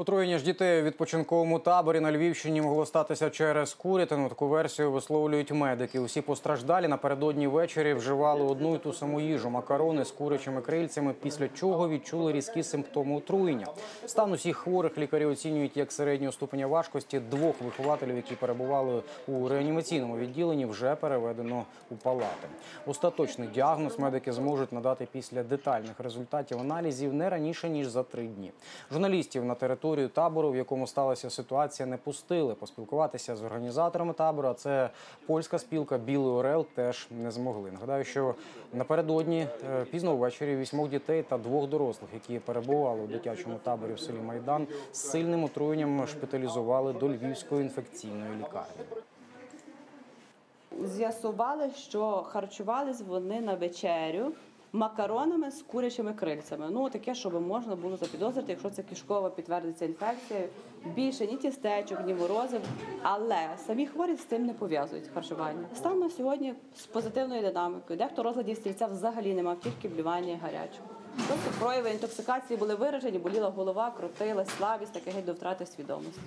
Отруєння ж дітей у відпочинковому таборі на Львівщині могло статися через курятину. Таку версію висловлюють медики. Усі постраждалі напередодні ввечері вживали одну і ту саму їжу макарони з курячими крильцями, після чого відчули різкі симптоми отруєння. Стан усіх хворих лікарі оцінюють як середнього ступеня важкості. Двох вихователів, які перебували у реанімаційному відділенні, вже переведено у палати. Остаточний діагноз медики зможуть надати після детальних результатів аналізів не раніше ніж за три дні. Журналістів на територію табору, в якому сталася ситуація, не пустили. Поспілкуватися з організаторами табору. а Це польська спілка Білий Орел теж не змогли. Нагадаю, що напередодні е, пізно ввечері вісьмох дітей та двох дорослих, які перебували у дитячому таборі в селі Майдан, з сильним отруєнням шпиталізували до Львівської інфекційної лікарні. З'ясували, що харчувались вони на вечерю макаронами з курячими крильцями. Ну таке, щоб можна було запідозрити, якщо це кишкова підтвердиться інфекція. Більше ні тістечок, ні морозив. Але самі хворі з цим не пов'язують харчування. Стан на сьогодні з позитивною динамікою. Дехто розладів стільця взагалі не мав, тільки блювання і гарячого. Тобто прояви інтоксикації були виражені, боліла голова, крутилась, слабість, таке геть до втрати свідомості.